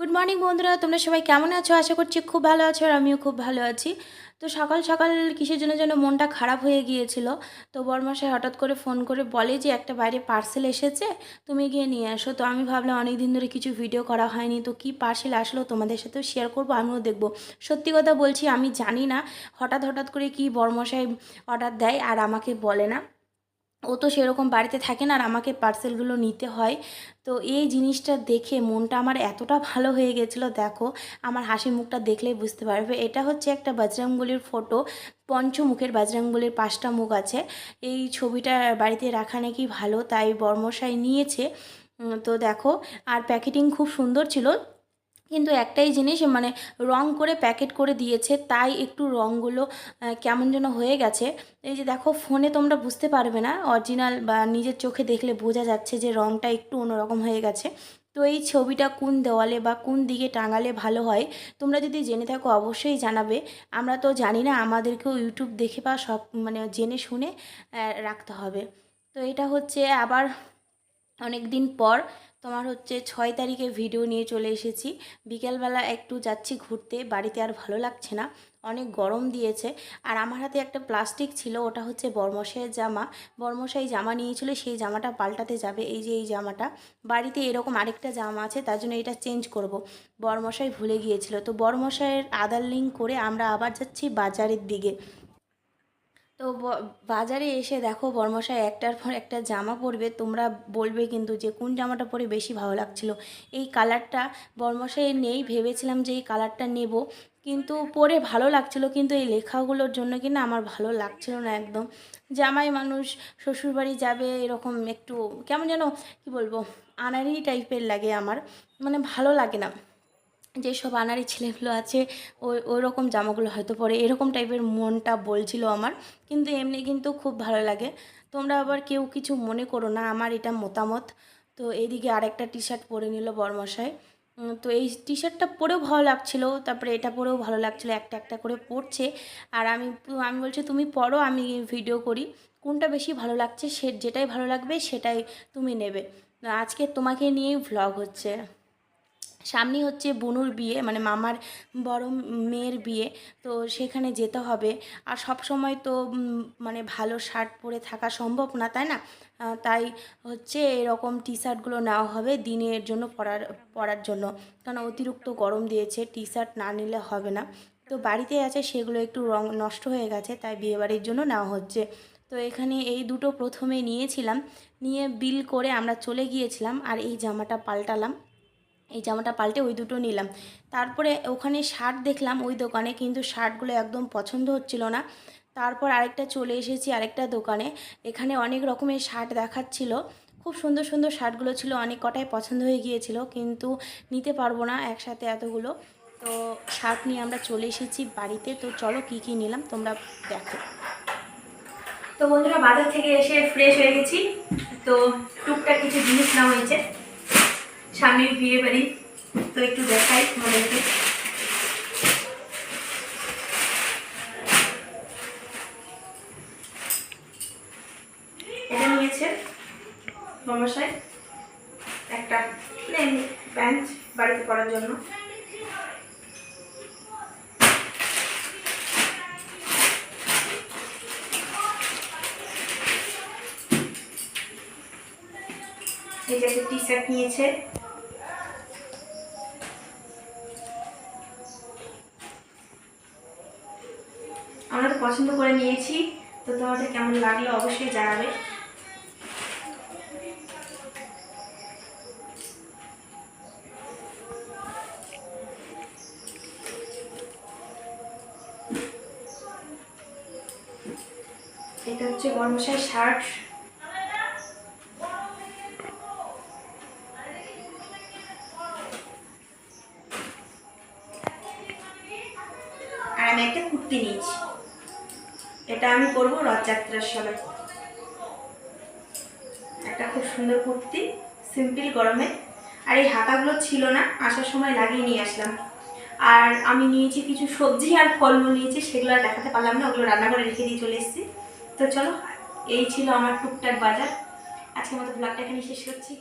Good morning বন্ধুরা। তোমরা সবাই কেমন আছো? আশা করছি খুব ভালো আছো আর আমিও খুব ভালো আছি। তো সকাল সকাল কিসের জন্য যেন মনটা খারাপ হয়ে গিয়েছিল, তো বরমাসায় হঠাৎ করে ফোন করে বলে যে, একটা বাইরে পার্সেল এসেছে, তুমি গিয়ে নিয়ে আসো। তো আমি ভাবলাম অনেক দিন ধরে কিছু ভিডিও করা হয়নি, তো কি পার্সেল আসলো তোমাদের সাথেও শেয়ার করব, আমিও দেখব। সত্যি কথা বলছি, আমি জানি না, হঠাৎ হঠাৎ করে কি বরমশাই অর্ডার দেয় আর আমাকে বলে না। ও তো সেরকম বাড়িতে থাকে না আর আমাকে পার্সেলগুলো নিতে হয়। তো এই জিনিসটা দেখে মনটা আমার এতটা ভালো হয়ে গেছিল, দেখো, আমার হাসি মুখটা দেখলেই বুঝতে পারবে। এটা হচ্ছে একটা বজরংবলির ফটো পঞ্চমুখের বজরংবলির পাঁচটা মুখ আছে। এই ছবিটা বাড়িতে রাখা নাকি ভালো, তাই বর্মশাই নিয়েছে। তো দেখো, আর প্যাকেটিং খুব সুন্দর ছিল। কিন্তু একটাই জিনিস মানে রং করে প্যাকেট করে দিয়েছে, তাই একটু রঙগুলো কেমন যেন হয়ে গেছে। এই যে দেখো, ফোনে তোমরা বুঝতে পারবে না, অরিজিনাল বা নিজের চোখে দেখলে বোঝা যাচ্ছে যে রঙটা একটু অন্যরকম হয়ে গেছে। তো এই ছবিটা কোন দেওয়ালে বা কোন দিকে টাঙালে ভালো হয়, তোমরা যদি জেনে থাকো অবশ্যই জানাবে। আমরা তো জানি না, আমাদেরকেও ইউটিউব দেখে বা সব মানে জেনে শুনে রাখতে হবে। তো এটা হচ্ছে আবার অনেক দিন পর তোমার হচ্ছে ছয় তারিখে ভিডিও নিয়ে চলে এসেছি। বিকেলবেলা একটু যাচ্ছি ঘুরতে, বাড়িতে আর ভালো লাগছে না, অনেক গরম দিয়েছে। আর আমার হাতে একটা প্লাস্টিক ছিল, ওটা হচ্ছে বর্মশাইয়ের জামা। বর্মশাই জামা নিয়েছিল, সেই জামাটা পাল্টাতে যাবে, এই যে এই জামাটা। বাড়িতে এরকম আরেকটা জামা আছে, তার জন্য এটা চেঞ্জ করব। বর্মশাই ভুলে গিয়েছিল। তো বর্মশাইয়ের আদার লিঙ্ক করে আমরা আবার যাচ্ছি বাজারের দিকে। তো বাজারে এসে দেখো বর্মশাই একটার পর একটা জামা পরবে, তোমরা বলবে কিন্তু যে কোন জামাটা পরে বেশি ভালো লাগছিল। এই কালারটা বর্মশাই নেই, ভেবেছিলাম যে এই কালারটা নেব, কিন্তু পরে ভালো লাগছিল, কিন্তু এই লেখাগুলোর জন্য কিনা আমার ভালো লাগছিল না একদম। জামাই মানুষ, শ্বশুরবাড়ি যাবে, এরকম একটু কেমন যেন, কি বলব আনারি টাইপের লাগে আমার মানে ভালো লাগে না। যেসব আনারি ছেলেগুলো আছে ওই ওই রকম জামাগুলো হয়তো পরে, এরকম টাইপের মনটা বলছিল আমার, কিন্তু এমনি কিন্তু খুব ভালো লাগে। তোমরা আবার কেউ কিছু মনে করো না, আমার এটা মতামত। তো এইদিকে আরেকটা টি শার্ট পরে নিল বরমশাই। তো এই টি শার্টটা পরেও ভালো লাগছিল, তারপরে এটা পরেও ভালো লাগছিল, একটা একটা করে পরছে। আর আমি আমি বলছি, তুমি পরো, আমি ভিডিও করি। কোনটা বেশি ভালো লাগছে, সে, যেটাই ভালো লাগবে, সেটাই তুমি নেবে। আজকে তোমাকে নিয়েই ভ্লগ হচ্ছে। সামনেই হচ্ছে বনুর বিয়ে মানে মামার বড় মেয়ের বিয়ে, তো সেখানে যেতে হবে। আর সব সময় তো মানে ভালো শার্ট পরে থাকা সম্ভব না, তাই না? তাই হচ্ছে এরকম টি শার্টগুলো নেওয়া হবে দিনের জন্য পরার পরার জন্য। কারণ অতিরিক্ত গরম দিয়েছে টি শার্ট না নিলে হবে না। তো বাড়িতে আছে, সেগুলো একটু রং নষ্ট হয়ে গেছে, তাই বিয়েবাড়ির জন্য নেওয়া হচ্ছে। তো এখানে এই দুটো প্রথমে নিয়েছিলাম। নিয়ে বিল করে আমরা চলে গিয়েছিলাম, আর এই জামাটা পাল্টালাম। এই জামাটা পাল্টে ওই দুটো নিলাম। তারপরে ওখানে শার্ট দেখলাম, ওই দোকানে কিন্তু শার্টগুলো একদম পছন্দ হচ্ছিল না। তারপর আরেকটা চলে এসেছি আরেকটা দোকানে, এখানে অনেক রকমের শার্ট দেখাচ্ছিল। খুব সুন্দর সুন্দর শার্টগুলো ছিল, অনেক কটাই পছন্দ হয়ে গিয়েছিল, কিন্তু নিতে পারব না একসাথে এতগুলো। তো শার্ট নিয়ে আমরা চলে এসেছি বাড়িতে, তো চলো কী কী নিলাম তোমরা দেখো। তো বন্ধুরা বাজার থেকে এসে ফ্রেশ হয়ে গেছি, তো টুকটাক কিছু জিনিস নেওয়া হয়েছে। সামনের বিয়ে বাড়ি। তো একটু দেখাই তোমাদেরকে। এটা একটা বেঞ্চ বাড়িতে পড়ার জন্য। যে একটা টি শার্ট নিয়েছে। আমরা তো পছন্দ করে নিয়েছি, তো তোমাদের কেমন লাগল অবশ্যই জানাবে। এটা হচ্ছে গরমশাই শার্ট। আমি একটা কুর্তি নিয়েছি। এটা আমি করব রথযাত্রার সময়। একটা খুব সুন্দর কুর্তি সিম্পল গরমে। আর এই হাতাগুলো ছিল না, আসার সময় লাগিয়ে নিয়ে আসলাম। আর আমি নিয়েছি কিছু সবজি আর ফলমূল নিয়েছি, সেগুলো আর দেখাতে পারলাম না, ওগুলো রান্না করে রেখে দিয়ে চলে এসেছি। তো চলো, এই ছিল আমার টুকটাক বাজার। আজকের মতো ব্লগটা এখানে শেষ করছি।